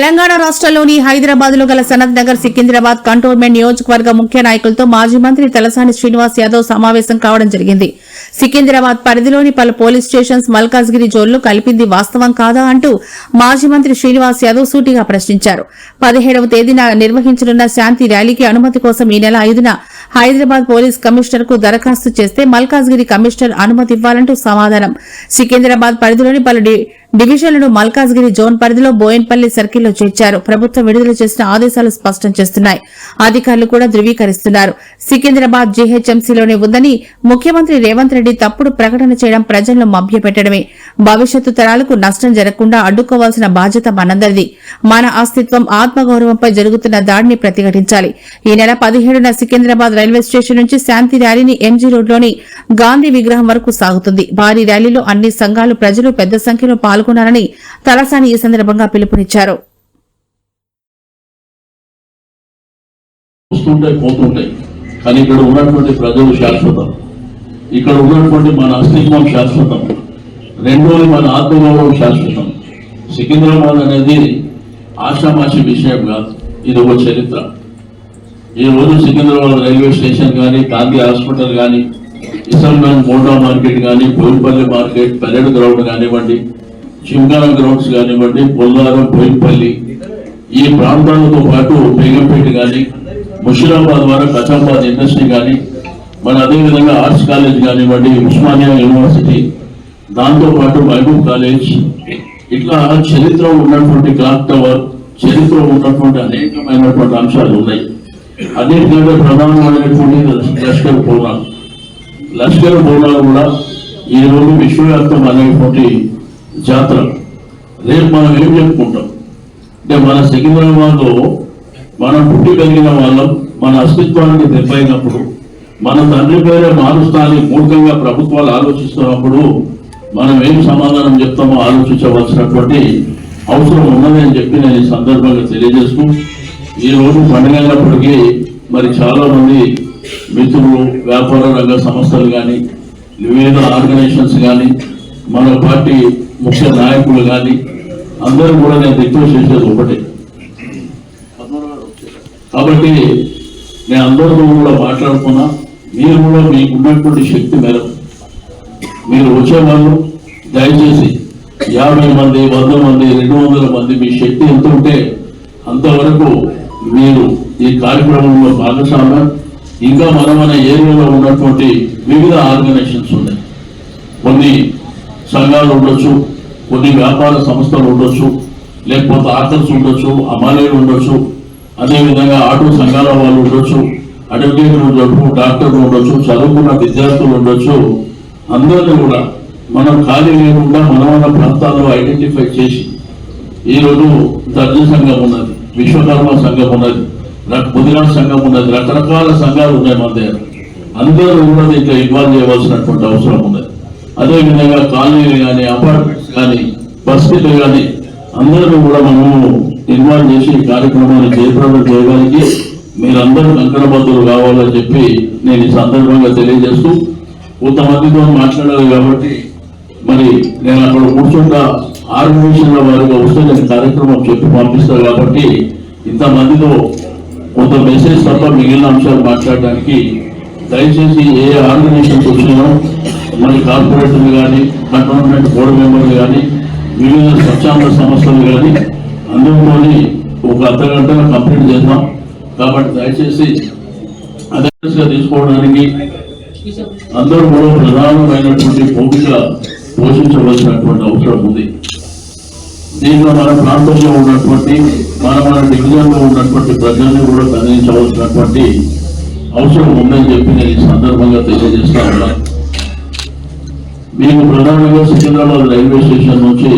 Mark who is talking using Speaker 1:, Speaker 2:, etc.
Speaker 1: తెలంగాణ రాష్ట్రంలోని హైదరాబాద్లో గల సనత్ నగర్ సికింద్రాబాద్ కంటోన్మెంట్ నియోజకవర్గ ముఖ్య నాయకులతో మాజీ మంత్రి తలసాని శ్రీనివాస్ యాదవ్ సమావేశం కావడం జరిగింది. సికింద్రాబాద్ పరిధిలోని పలు పోలీస్ స్టేషన్స్ మల్కాజ్గిరి జోన్లు కలిపింది వాస్తవం కాదా అంటూ మాజీ మంత్రి శ్రీనివాస్ యాదవ్ సూటిగా ప్రశ్నించారు. పదిహేడవ తేదీన నిర్వహించనున్న శాంతి ర్యాలీకి అనుమతి కోసం ఈ నెల ఐదున హైదరాబాద్ పోలీస్ కమిషనర్కు దరఖాస్తు చేస్తే మల్కాజ్గిరి కమిషనర్ అనుమతి ఇవ్వాలంటూ సమాధానం. సికింద్రాబాద్ పరిధిలోని పలు డివిజన్లను మల్కాజ్గిరి జోన్ పరిధిలో బోయన్పల్లి సర్కిల్లో చేర్చారు. ప్రభుత్వం విడుదల చేసిన ఆదేశాలు స్పష్టం చేస్తున్నాయి. అధికారులు కూడా ధృవీకరిస్తున్నారు. సికింద్రాబాద్ జీహెచ్ఎంసీలోనే ఉందని ముఖ్యమంత్రి రేవంత్ రెడ్డి తప్పుడు ప్రకటన చేయడం ప్రజలను మభ్యపెట్టడమే. భవిష్యత్తు తరాలకు నష్టం జరగకుండా అడ్డుకోవాల్సిన బాధ్యత మనందరిది. మన అస్తిత్వం ఆత్మగౌరవంపై జరుగుతున్న దాడిని ప్రతిఘటించాలి. ఈ నెల పదిహేడున సికింద్రాబాద్ రైల్వే స్టేషన్ నుంచి శాంతి ర్యాలీని ఎంజీ రోడ్లోని గాంధీ విగ్రహం వరకు సాగుతుంది. భారీ ర్యాలీలో అన్ని సంఘాలు ప్రజలు పెద్ద సంఖ్యలో పాల్గొనాలని తలసాని ఈ సందర్భంగా పిలుపునిచ్చారు.
Speaker 2: వస్తుంటాయి పోతుంటాయి కానీ ఇక్కడ ఉన్నటువంటి ప్రజలు శాశ్వతం. ఇక్కడ ఉన్నటువంటి మన అస్తిత్వం శాశ్వతం. రెండోది మన ఆత్మగౌరవం శాశ్వతం. సికింద్రాబాద్ అనేది ఆషామాషి విషయం కాదు. ఇది ఒక చరిత్ర. ఈ రోజు సికింద్రాబాద్ రైల్వే స్టేషన్ కానీ గాంధీ హాస్పిటల్ కానీ ఇసల్మాన్ మోటా మార్కెట్ కానీ బోయినపల్లి మార్కెట్ పరేడ్ గ్రౌండ్ కానివ్వండి చింగారం గ్రౌండ్స్ కానివ్వండి పొల్లారం బోయినపల్లి ఈ ప్రాంతాలతో పాటు బేగంపేట కానీ ముషిరాబాద్ ద్వారా కచాబాద్ ఇండస్ట్రీ కానీ మన అదేవిధంగా ఆర్ట్స్ కాలేజ్ కానివ్వండి ఉస్మానియా యూనివర్సిటీ దాంతో పాటు మహబూబ్ కాలేజ్ ఇట్లా చరిత్ర ఉన్నటువంటి క్లాక్ టవర్ చరిత్ర ఉన్నటువంటి అనేకమైనటువంటి అంశాలు ఉన్నాయి. అదేవిధంగా ప్రధానమైనటువంటి లష్కర్ బోనాలు. లష్కర్ బోనాలు కూడా ఈ రోజు విశ్వవ్యాప్తం అనేటువంటి జాతర. రేపు మనం ఏం చెప్పుకుంటాం అంటే మన సికింద్రాబాద్లో మనం పుట్టి కలిగిన వాళ్ళం మన అస్తిత్వానికి దెబ్బైనప్పుడు మన తండ్రి పేరే మారుస్తాని మూర్ఖంగా ప్రభుత్వాలు ఆలోచిస్తున్నప్పుడు మనం ఏం సమాధానం చెప్తామో ఆలోచించవలసినటువంటి అవసరం ఉన్నదని చెప్పి నేను ఈ సందర్భంగా తెలియజేస్తూ ఈ రోజు పండుగ అయినప్పటికీ మరి చాలామంది మిత్రులు వ్యాపార రంగ సంస్థలు కానీ వివిధ ఆర్గనైజేషన్స్ కానీ మన పార్టీ ముఖ్య నాయకులు కానీ అందరూ కూడా నేను రిక్వెస్ట్ చేసేది ఒకటే. కాబట్టి నేను అందరితో కూడా మాట్లాడుకున్నా మీరు కూడా మీకు ఉన్నటువంటి శక్తి మేరకు. మీరు వచ్చేవాళ్ళు దయచేసి యాభై మంది వంద మంది రెండు వందల మంది మీ శక్తి ఎంత ఉంటే అంతవరకు మీరు ఈ కార్యక్రమంలో భాగస్వామ్యం. ఇంకా మనమైన ఏరియాలో ఉన్నటువంటి వివిధ ఆర్గనైజేషన్స్ ఉన్నాయి. కొన్ని సంఘాలు ఉండొచ్చు కొన్ని వ్యాపార సంస్థలు ఉండొచ్చు లేకపోతే ఆర్థర్స్ ఉండొచ్చు అమాలీలు ఉండొచ్చు అదేవిధంగా ఆటో సంఘాల వాళ్ళు ఉండొచ్చు అడ్వకేట్లు ఉండొచ్చు డాక్టర్లు ఉండొచ్చు చదువుకున్న విద్యార్థులు ఉండొచ్చు అందరినీ కూడా మనం ఖాళీ లేకుండా మన మన ప్రాంతాల్లో ఐడెంటిఫై చేసి ఈరోజు దర్జీ సంఘం ఉన్నది విశ్వకర్మ సంఘం ఉన్నది రక- సంఘం ఉన్నది రకరకాల సంఘాలు ఉన్నాయి మన దగ్గర. అందరూ కూడా దీంట్లో ఇన్వాల్వ్ చేయవలసినటువంటి అవసరం ఉన్నది. అదేవిధంగా కాలనీలు కానీ అపార్ట్మెంట్స్ కానీ బస్తీలు కానీ అందరూ కూడా మనము నిర్మాణం చేసి కార్యక్రమాన్ని చేపట్టడం చేయడానికి మీరందరూ కంకణబద్ధులు కావాలని చెప్పి నేను ఈ సందర్భంగా తెలియజేస్తూ కొంతమందితో మాట్లాడాలి కాబట్టి మరి నేను అక్కడ కూర్చుంటా ఆర్గనైజేషన్ల వారిగా వస్తే నేను కార్యక్రమం చెప్పి పంపిస్తాను కాబట్టి ఇంతమందితో కొంత మెసేజ్ తప్ప మిగిలిన అంశాలు మాట్లాడడానికి దయచేసి ఏ ఆర్గనైజేషన్కి వచ్చినా మరి కార్పొరేటర్లు కానీ కంటోన్మెంట్ బోర్డు మెంబర్లు కానీ వివిధ స్వచ్ఛంద సంస్థలు కానీ అందులోని ఒక అర్ధ గంటలో కంప్లీట్ చేద్దాం. కాబట్టి దయచేసి అదే తీసుకోవడానికి అందరూ కూడా ప్రధానమైనటువంటి భూమిక పోషించవలసినటువంటి అవసరం ఉంది. దీంట్లో మన ప్రాంతంలో ఉన్నటువంటి మన మన డివిజన్లో ఉన్నటువంటి ప్రజల్ని కూడా గమనించవలసినటువంటి అవసరం ఉందని చెప్పి నేను మీకు ప్రధానంగా సికింద్రాబాద్ రైల్వే స్టేషన్ నుంచి